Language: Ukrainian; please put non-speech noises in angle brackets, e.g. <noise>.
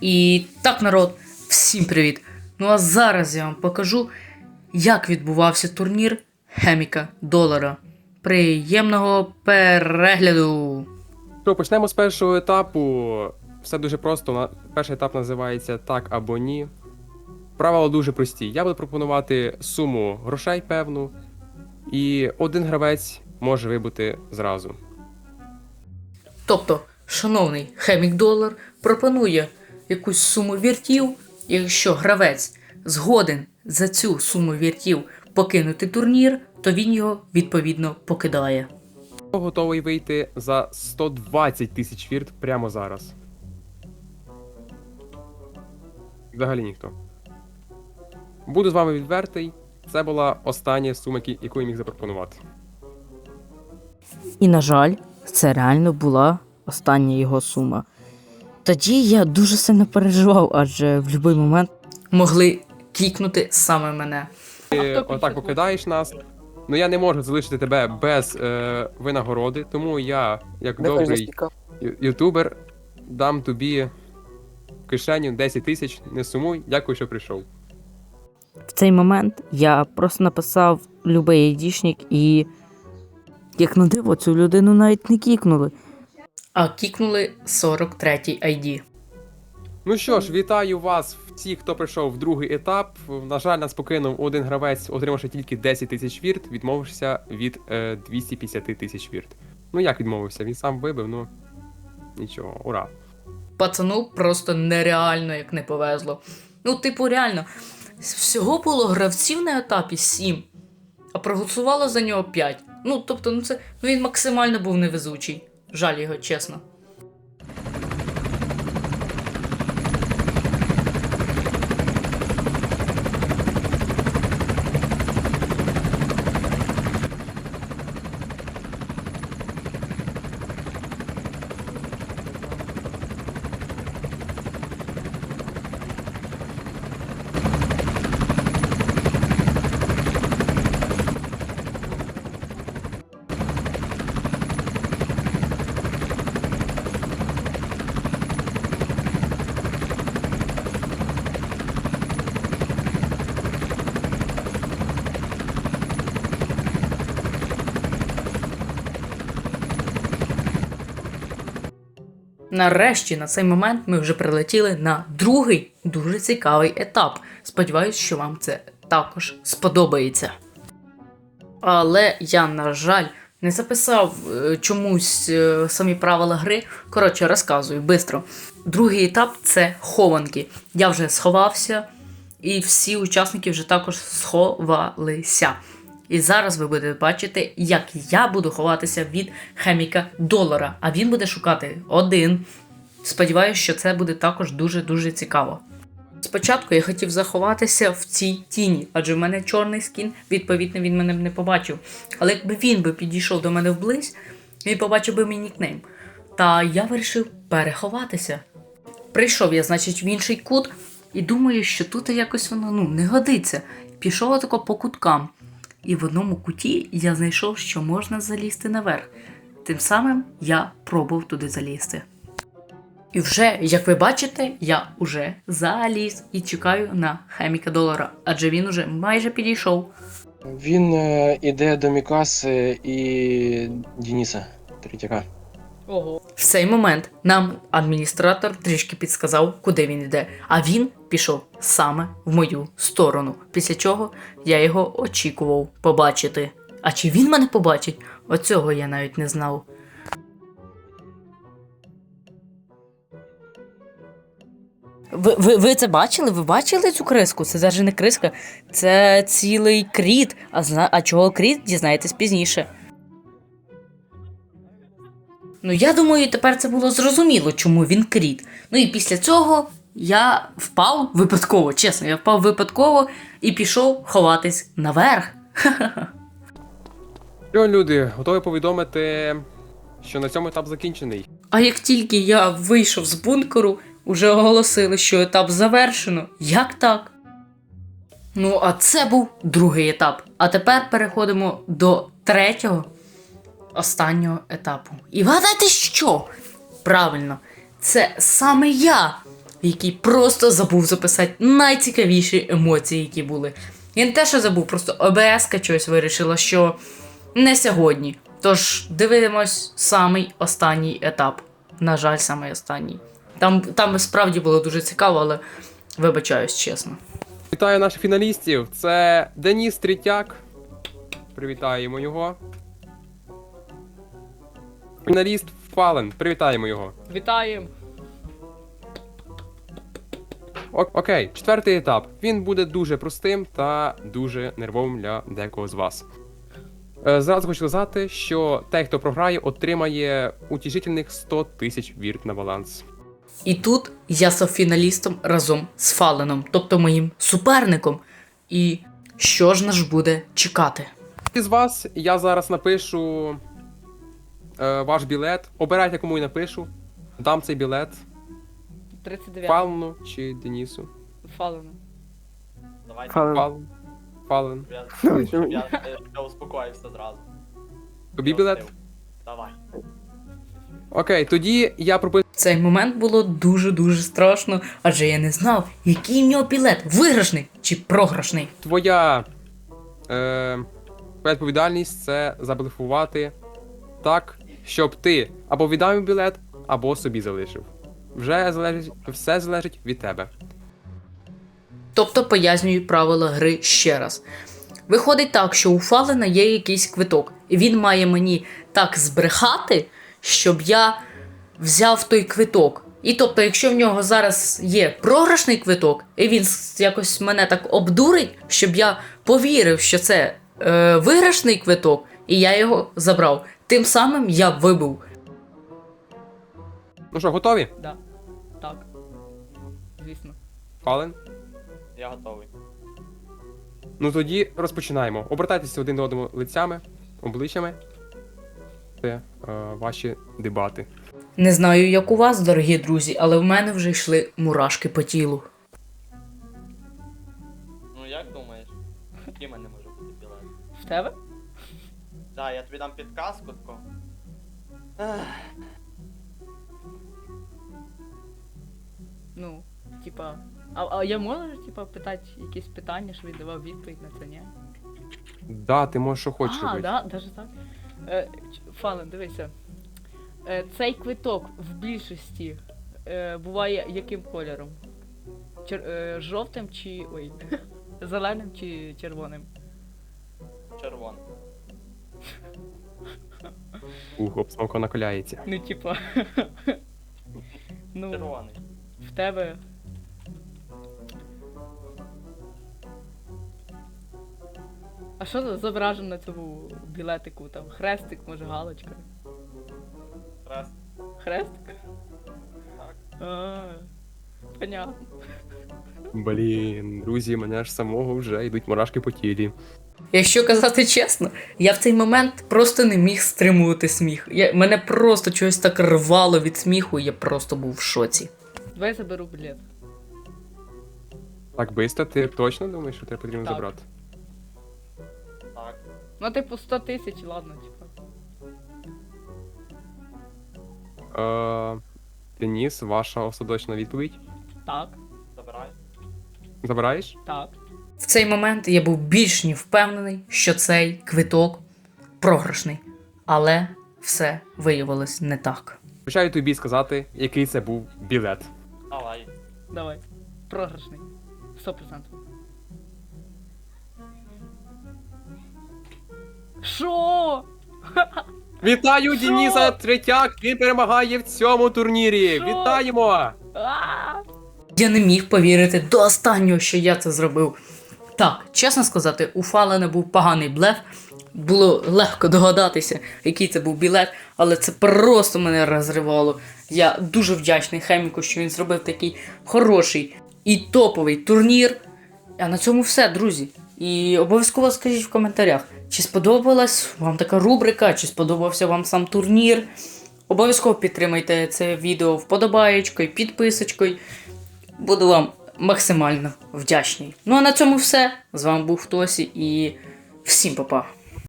І так, народ, всім привіт! Ну а зараз я вам покажу, як відбувався турнір Хеміка Долара. Приємного перегляду! Що, почнемо з першого етапу. Все дуже просто. Перший етап називається так або ні. Правила дуже прості. Я буду пропонувати суму грошей певну, і один гравець може вибути зразу. Тобто, шановний Хемік Долар пропонує якусь суму віртів, і якщо гравець згоден за цю суму віртів покинути турнір, то він його відповідно покидає. Хто готовий вийти за 120 тисяч вірт прямо зараз? Взагалі ніхто. Буду з вами відвертий. Це була остання сума, яку я міг запропонувати. І, на жаль, це реально була остання його сума. Тоді я дуже сильно переживав, адже в будь-який момент Могли кікнути саме мене. Ти отак покидаєш нас. Ну я не можу залишити тебе без е, винагороди, тому я, як добрий ю- ютубер, дам тобі в кишеню 10 тисяч, не сумуй, дякую, що прийшов. в цей момент я просто написав любий айдішник і. Як на диво, цю людину навіть не кікнули. А кікнули 43-й ID. Ну що ж, вітаю вас всіх, хто прийшов в другий етап. На жаль, нас покинув один гравець, отримавши тільки 10 тисяч вірт, відмовився від е, 250 тисяч вірт. Ну як відмовився? Він сам вибив, ну нічого, ура. Пацану просто нереально як не повезло. Ну, типу, реально, всього було гравців на етапі 7, а проголосувало за нього 5. Ну, тобто, ну це ну він максимально був невезучий. Жаль його, чесно. Нарешті на цей момент ми вже прилетіли на другий дуже цікавий етап. Сподіваюсь, що вам це також сподобається. Але я, на жаль, не записав е, чомусь е, самі правила гри. Коротше, розказую швидко. Другий етап це хованки. Я вже сховався, і всі учасники вже також сховалися. І зараз ви будете бачити, як я буду ховатися від хеміка долара, а він буде шукати один. Сподіваюсь, що це буде також дуже-дуже цікаво. Спочатку я хотів заховатися в цій тіні, адже в мене чорний скін, відповідно, він мене б не побачив. Але якби він би підійшов до мене вблизь, він побачив би мій нікнейм. Та я вирішив переховатися. Прийшов я, значить, в інший кут, і думаю, що тут якось воно ну, не годиться. Пішов отако по куткам. І в одному куті я знайшов, що можна залізти наверх. Тим самим я пробував туди залізти. І вже, як ви бачите, я уже заліз і чекаю на хеміка долара, адже він уже майже підійшов. Він е, іде до Мікаси і Дініса Третяка. Ого. Цей момент нам адміністратор трішки підсказав, куди він йде, а він пішов саме в мою сторону. Після чого я його очікував побачити. А чи він мене побачить? Оцього я навіть не знав. Ви, ви, ви це бачили? Ви бачили цю криску? Це навіть не криска, це цілий кріт. А, зна... а чого кріт, дізнаєтесь пізніше. Ну, я думаю, тепер це було зрозуміло, чому він кріт. Ну і після цього я впав випадково, чесно, я впав випадково і пішов ховатись наверх. <laughs> Що, люди, готові повідомити, що на цьому етап закінчений. А як тільки я вийшов з бункеру, уже оголосили, що етап завершено. Як так? Ну, а це був другий етап. А тепер переходимо до третього, останнього етапу. І вгадайте що? Правильно, це саме я який просто забув записати найцікавіші емоції, які були. Я не те, що забув, просто ОБС чогось вирішила, що не сьогодні. Тож дивимось самий останній етап. На жаль, самий останній. Там, там справді було дуже цікаво, але вибачаюсь, чесно. Вітаю наших фіналістів. Це Деніс Третяк. Привітаємо його. Фіналіст Фален. Привітаємо його. Вітаємо! О- окей, четвертий етап. Він буде дуже простим та дуже нервовим для декого з вас. Е, Зразу хочу сказати, що той, хто програє, отримає утішительних 100 тисяч вірт на баланс. І тут я став фіналістом разом з Фаленом, тобто моїм суперником. І що ж нас буде чекати? Із вас я зараз напишу е, ваш білет. Обирайте, кому я напишу. Дам цей білет 39 Фалену чи Денісу. Фалену. Давайте. Фален. Фален. Я, Давай. щоб я, успокоївся зразу. Тобі Я білет? встиг. Давай. Окей, тоді я прописую. В цей момент було дуже-дуже страшно, адже я не знав, який в нього білет виграшний чи програшний. Твоя е, твоя відповідальність це заблефувати так, щоб ти або віддав їм білет, або собі залишив. Вже залежить, все залежить від тебе. Тобто пояснюю правила гри ще раз. Виходить так, що у Фалена є якийсь квиток, і він має мені так збрехати, щоб я взяв той квиток. І тобто, якщо в нього зараз є програшний квиток, і він якось мене так обдурить, щоб я повірив, що це е, виграшний квиток, і я його забрав. Тим самим я вибув. Ну що, готові? Да. Так. Звісно. Фален? Я готовий. Ну тоді розпочинаємо. Обертайтеся один до одного лицями, обличчями. Це е, ваші дебати. Не знаю, як у вас, дорогі друзі, але в мене вже йшли мурашки по тілу. Ну як думаєш? Який в мене може бути білет? В тебе? Да, я тобі дам підказку таку. Ех, Ну, типа. А, а я можу, типа, питати якісь питання, щоб він давав відповідь на це, ні? Да, ти можеш що хочеш а, робити. да, даже так. Е, ч- Фален, дивися. Е, цей квиток в більшості е, буває яким кольором? Чер, е, жовтим чи. ой. <laughs> Зеленим чи червоним? Червоний. Ух, обстановка накаляється. Ну, типа. ну, Червоний. в тебе. А що за- зображено на цьому білетику? Там хрестик, може, галочка? Раз. Хрестик? Так. А, понятно. Блін, друзі, мене ж самого вже йдуть мурашки по тілі. Якщо казати чесно, я в цей момент просто не міг стримувати сміх. Я, мене просто чогось так рвало від сміху, і я просто був в шоці. Давай заберу білет. Так бисто, ти точно думаєш, що тебе потрібно Так. забрати? Так. Ну, типу, 100 тисяч, ладно, типу. Е, Деніс, ваша остаточна відповідь. Так. Забираєш? так. В цей момент я був більш ніж впевнений, що цей квиток програшний. Але все виявилось не так. Обіцяю тобі сказати, який це був білет. Давай. Давай. Програшний. 100%. Шо? <laughs> Вітаю Що? Дениса Третяк! Він перемагає в цьому турнірі! Що? Вітаємо! А! Я не міг повірити до останнього, що я це зробив. Так, чесно сказати, у Фалена був поганий блеф. Було легко догадатися, який це був білет, але це просто мене розривало. Я дуже вдячний Хеміку, що він зробив такий хороший і топовий турнір. А на цьому все, друзі. І обов'язково скажіть в коментарях, чи сподобалась вам така рубрика, чи сподобався вам сам турнір. Обов'язково підтримайте це відео вподобаєчкою, підписочкою. Буду вам максимально вдячний. Ну а на цьому все. З вами був Тосі і всім па-па.